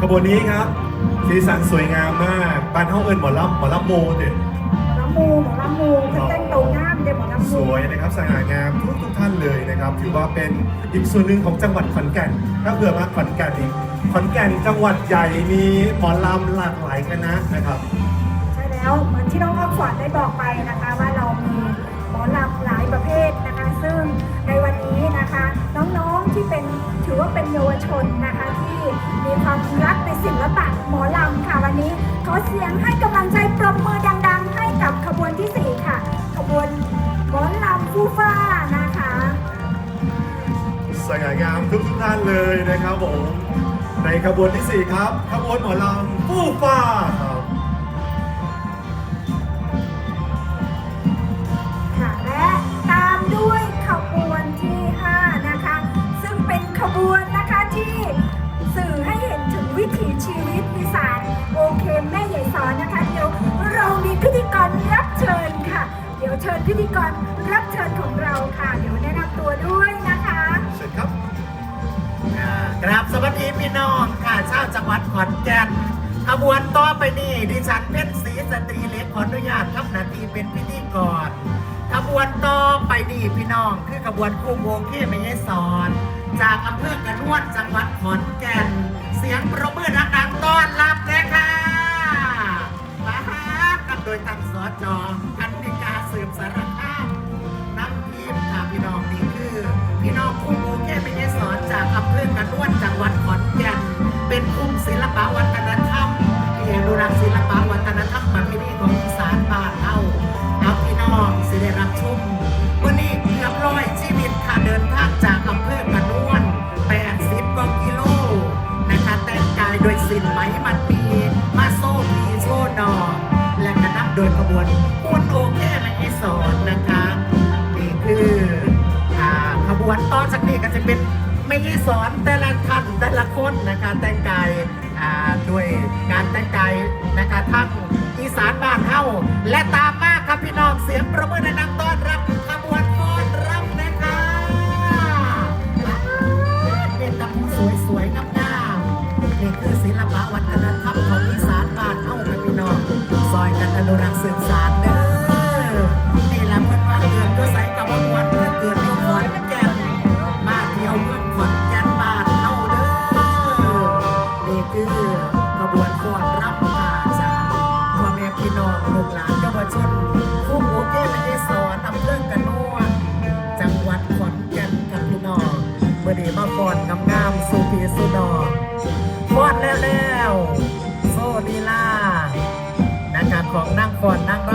ขบวนนี้ครับ สีสันสวยงามมากบ้านห้องเอิญหมอลำหมอลำโมเนี่ยหมอลำมูหมอลำมูเป็นเต้นโตงามเดี๋ยวหมอลำสมูวยนะครับสง่างามทุกทุกท่านเลยนะครับ ถือว่าเป็นอีกส่วนหนึ่งของจังหวัดขอนแก่นถ้าเผื่อมาขอนแก่นอีกขอนแก่นจังหวัดใหญ่มีหมอลำหลากหลายคณะนะครับ ใช่แล้วเหมือนที่น้องอ้อมขวัญได้บอกไปนะคะ ว่าเรามีหมอลำหลายประเภทนะคะ ซึ่งในวันนี้นะคะ น้องๆที่เป็นถือว่าเป็นเยาวชนนะคะที่ มีความรักในศิลปะหมอลำค่ะวันนี้ ขอเสียงให้กำลังใจปรบมือดัง ๆ ให้กับขบวนที่ 4 ค่ะ ขบวนหมอลำฟูฟ้านะคะ สง่างามทุกท่านเลยนะครับผมในขบวนที่สี่ครับ ขบวนหมอลำฟูฟ้าครับ ชิญพิธีกรรับเชิญของเราค่ะ เดี๋ยวแนะนำตัวด้วยนะคะเชิญครับกราบสวัสดีพี่น้องค่ะชาวจังหวัดขอนแก่นขบวนต่อไปนี้ดิฉันเพชรศรีสตรีเล็กขออนุญาตทำหน้าที่เป็นพิธีกรขบวนต่อไปนี้พี่น้องคือขบวนคู่โมเก้ไม่ยสอน จากอำเภอกระนวนจังหวัดขอนแก่น เสียงประมือดังๆต้อนรับเลยค่ะมาหากันโดยทานสจ ชมวันนี้เกือบร้อยชีวิตค่ะเดินทางจากอำเภอกระนวน80กว่ากิโลนะคะแต่งกายโดยสินไหมมัดมีมาโซ่พีโชว์ดอและก็นำโดยขบวนปุนโอเคและอีสอนนะคะนี่คืออ่าขบวนต่อจากนี้ก็จะเป็นไม่ได้สอนแต่ละท่านแต่ละคนนะคะแต่งกายอ่าด้วยการแต่งกายนะคะทั้งอีสานบ้านเฮาและตามมาครับพี่น้องเสียงประมือในนำ อนุรักษ์สืบสาน ของนั่งฟอนนั่งร